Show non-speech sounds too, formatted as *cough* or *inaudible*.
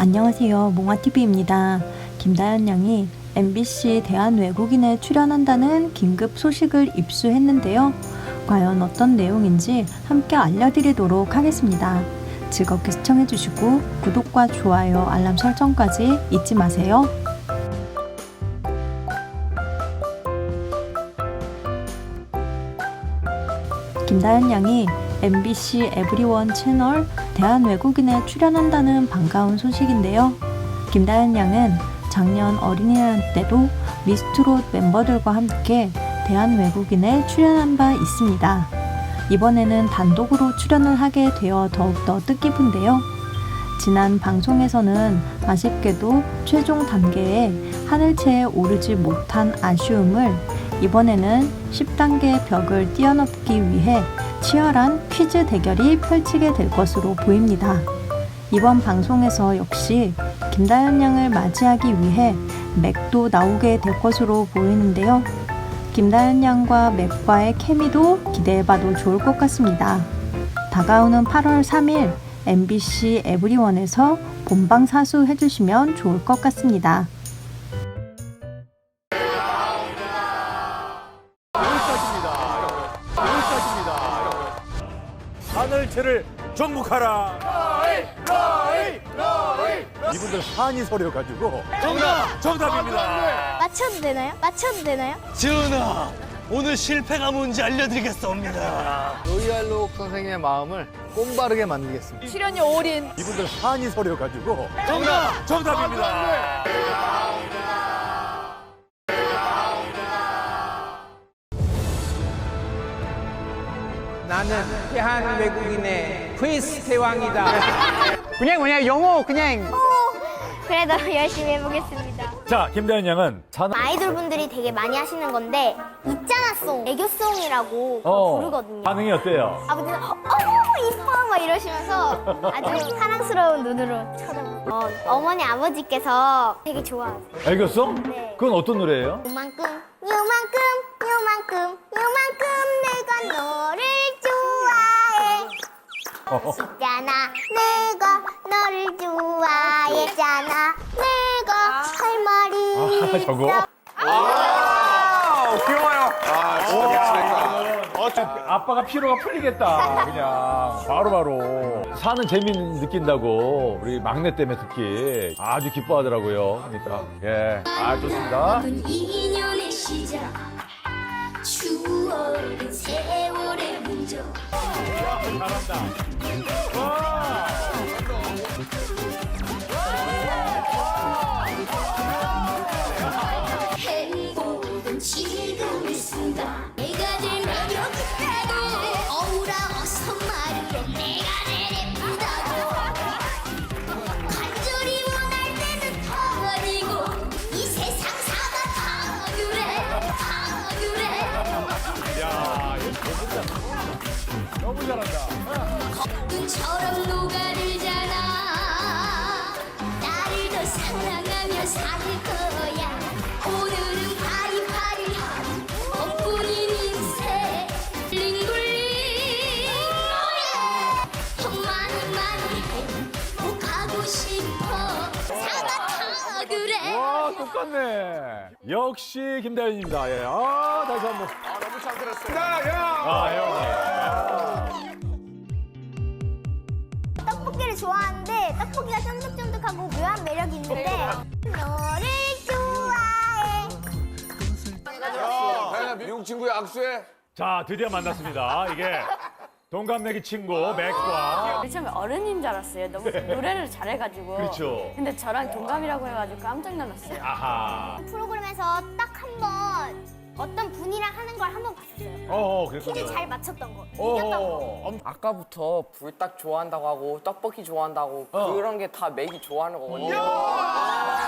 안녕하세요. 몽아TV입니다. 김다연 양이 MBC 대한외국인에 출연한다는 긴급 소식을 입수했는데요. 과연 어떤 내용인지 함께 알려드리도록 하겠습니다. 즐겁게 시청해주시고 구독과 좋아요, 알람 설정까지 잊지 마세요. 김다연 양이 MBC 에브리원 채널 대한외국인에 출연한다는 반가운 소식인데요. 김다연 양은 작년 어린이날 때도 미스트롯 멤버들과 함께 대한외국인에 출연한 바 있습니다. 이번에는 단독으로 출연을 하게 되어 더욱더 뜻깊은데요. 지난 방송에서는 아쉽게도 최종 단계에 하늘채에 오르지 못한 아쉬움을 이번에는 10단계 벽을 뛰어넘기 위해 치열한 퀴즈 대결이 펼치게 될 것으로 보입니다. 이번 방송에서 역시 김다연 양을 맞이하기 위해 맥도 나오게 될 것으로 보이는데요. 김다연 양과 맥과의 케미도 기대해봐도 좋을 것 같습니다. 다가오는 8월 3일 MBC 에브리원에서 본방 사수 해주시면 좋을 것 같습니다. 하늘채를 정복하라. 이분들 한이 서려 가지고 정답 정답입니다. 맞춰도 되나요? 맞춰도 되나요? 지은아 오늘 실패가 뭔지 알려드리겠습니다 로이알록 선생님의 마음을 꼼바르게 만들겠습니다. 출연료 올인. 이분들 한이 서려 가지고 정답 정답입니다. 나는 대한 외국인의 퀴즈 대왕이다. *laughs* 그냥 그냥 영어 그냥 그래도 *laughs* 열심히 해보겠습니다. 자 김다현 양은 산 아이돌 분들이 되게 많이 하시는 건데 있잖아송, 애교송이라고 어, 부르거든요. 반응이 어때요? 아버지는 어 이뻐 막 이러시면서 아주 사랑스러운 눈으로 쳐다보고 어, 어머니 아버지께서 되게 좋아하세요. 알겠어? 네. 그건 어떤 노래예요? 요만큼 요만큼 요만큼 있잖아. 내가 너를 좋아했잖아. 내가 할 말이 아, *laughs* 저거? 있어. 아빠가 피로가 풀리겠다 그냥. 바로바로. 사는 재미 느낀다고 우리 막내 때문에 특히 아주 기뻐하더라고요 그러니까. 예 아 좋습니다. 인연의 시작. 추억은 세월의 문적 행복은 지금 너무 잘한다 눈처럼 녹아들잖아. 나를 더 사랑하며 살 거야. 오늘은 파리파리한 덕분인 인생. 링글링. 더 많이 많이 행복하고 싶어. 사가 다 그래. 와 똑같네. 역시 김다현입니다. 예. 아 다시 한 번. 아 너무 잘 들었습니다 아 좋아하는데 떡볶이가 쫀득쫀득하고 묘한 매력이 있는데 너를 좋아해 미국 친구의 악수에 자 드디어 만났습니다 이게 동갑내기 친구 맥과 처음에 어른인 줄 알았어요. 너무 노래를 잘해가지고. 그렇죠. 근데 저랑 동갑이라고 해가지고 깜짝 놀랐어요. 아하 프로그램에서 딱 한 번 어떤 분이랑 하는 걸 한번 봤어요. 어, 어 그랬군요. 키즈 잘 맞췄던 거, 어, 어, 이겼던 거. 아까부터 불닭 좋아한다고 하고 떡볶이 좋아한다고 어. 그런 게 다 맥이 좋아하는 거거든요. 아,